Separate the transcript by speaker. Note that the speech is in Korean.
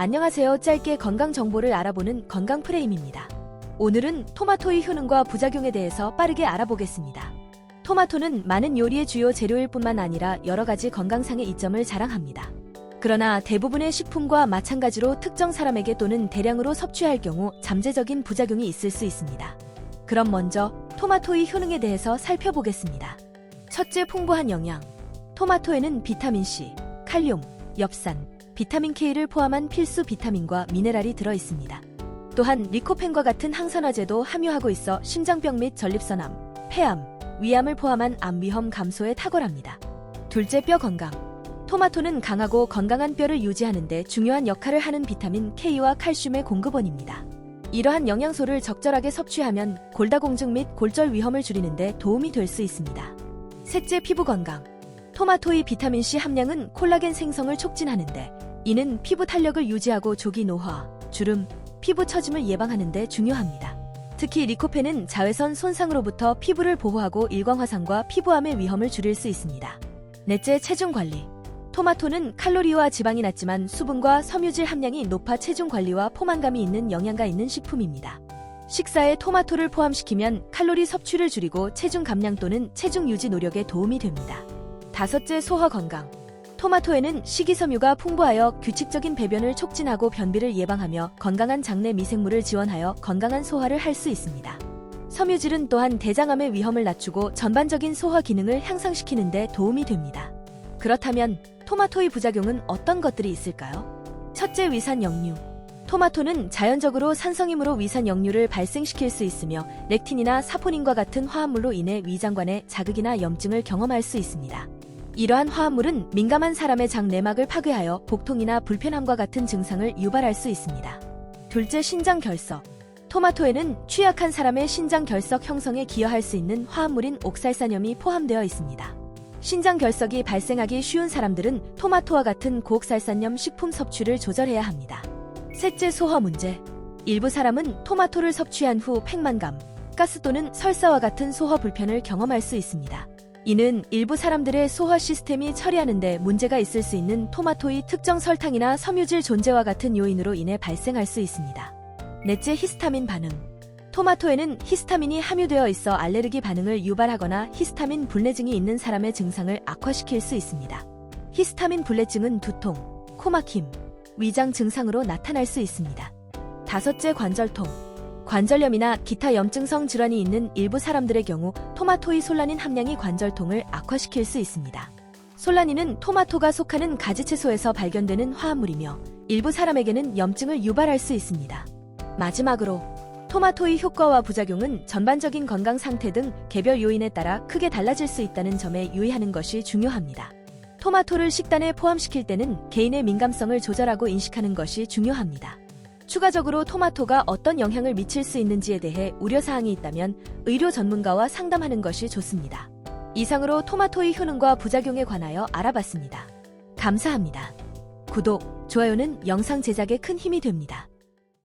Speaker 1: 안녕하세요. 짧게 건강 정보를 알아보는 건강 프레임입니다. 오늘은 토마토의 효능과 부작용에 대해서 빠르게 알아보겠습니다. 토마토는 많은 요리의 주요 재료일 뿐만 아니라 여러 가지 건강상의 이점을 자랑합니다. 그러나 대부분의 식품과 마찬가지로 특정 사람에게 또는 대량으로 섭취할 경우 잠재적인 부작용이 있을 수 있습니다. 그럼 먼저 토마토의 효능에 대해서 살펴보겠습니다. 첫째 풍부한 영양. 토마토에는 비타민C, 칼륨, 엽산, 비타민 K를 포함한 필수 비타민과 미네랄이 들어 있습니다. 또한 리코펜과 같은 항산화제도 함유하고 있어 심장병 및 전립선암, 폐암, 위암을 포함한 암 위험 감소에 탁월합니다. 둘째 뼈 건강. 토마토는 강하고 건강한 뼈를 유지하는 데 중요한 역할을 하는 비타민 K와 칼슘의 공급원입니다. 이러한 영양소를 적절하게 섭취하면 골다공증 및 골절 위험을 줄이는 데 도움이 될 수 있습니다. 셋째 피부 건강. 토마토의 비타민C 함량은 콜라겐 생성을 촉진하는데 이는 피부 탄력을 유지하고 조기 노화, 주름, 피부 처짐을 예방하는 데 중요합니다. 특히 리코펜은 자외선 손상으로부터 피부를 보호하고 일광화상과 피부암의 위험을 줄일 수 있습니다. 넷째 체중 관리. 토마토는 칼로리와 지방이 낮지만 수분과 섬유질 함량이 높아 체중 관리와 포만감이 있는 영양가 있는 식품입니다. 식사에 토마토를 포함시키면 칼로리 섭취를 줄이고 체중 감량 또는 체중 유지 노력에 도움이 됩니다. 다섯째 소화 건강. 토마토에는 식이섬유가 풍부하여 규칙적인 배변을 촉진하고 변비를 예방하며 건강한 장내 미생물을 지원하여 건강한 소화를 할 수 있습니다. 섬유질은 또한 대장암의 위험을 낮추고 전반적인 소화 기능을 향상시키는 데 도움이 됩니다. 그렇다면 토마토의 부작용은 어떤 것들이 있을까요? 첫째 위산 역류. 토마토는 자연적으로 산성이므로 위산 역류를 발생시킬 수 있으며 렉틴이나 사포닌과 같은 화합물로 인해 위장관에 자극이나 염증을 경험할 수 있습니다. 이러한 화합물은 민감한 사람의 장 내막을 파괴하여 복통이나 불편함과 같은 증상을 유발할 수 있습니다. 둘째 신장 결석. 토마토에는 취약한 사람의 신장 결석 형성에 기여할 수 있는 화합물인 옥살산염이 포함되어 있습니다. 신장 결석이 발생하기 쉬운 사람들은 토마토와 같은 고옥살산염 식품 섭취를 조절해야 합니다. 셋째 소화 문제. 일부 사람은 토마토를 섭취한 후 팽만감, 가스 또는 설사와 같은 소화 불편을 경험할 수 있습니다. 이는 일부 사람들의 소화 시스템이 처리하는데 문제가 있을 수 있는 토마토의 특정 설탕이나 섬유질 존재와 같은 요인으로 인해 발생할 수 있습니다. 넷째 히스타민 반응. 토마토에는 히스타민이 함유되어 있어 알레르기 반응을 유발하거나 히스타민 불내증이 있는 사람의 증상을 악화시킬 수 있습니다. 히스타민 불내증은 두통, 코막힘, 위장 증상으로 나타날 수 있습니다. 다섯째 관절통. 관절염이나 기타 염증성 질환이 있는 일부 사람들의 경우 토마토의 솔라닌 함량이 관절통을 악화시킬 수 있습니다. 솔라닌은 토마토가 속하는 가지채소에서 발견되는 화합물이며 일부 사람에게는 염증을 유발할 수 있습니다. 마지막으로 토마토의 효과와 부작용은 전반적인 건강 상태 등 개별 요인에 따라 크게 달라질 수 있다는 점에 유의하는 것이 중요합니다. 토마토를 식단에 포함시킬 때는 개인의 민감성을 조절하고 인식하는 것이 중요합니다. 추가적으로 토마토가 어떤 영향을 미칠 수 있는지에 대해 우려사항이 있다면 의료 전문가와 상담하는 것이 좋습니다. 이상으로 토마토의 효능과 부작용에 관하여 알아봤습니다. 감사합니다. 구독, 좋아요는 영상 제작에 큰 힘이 됩니다.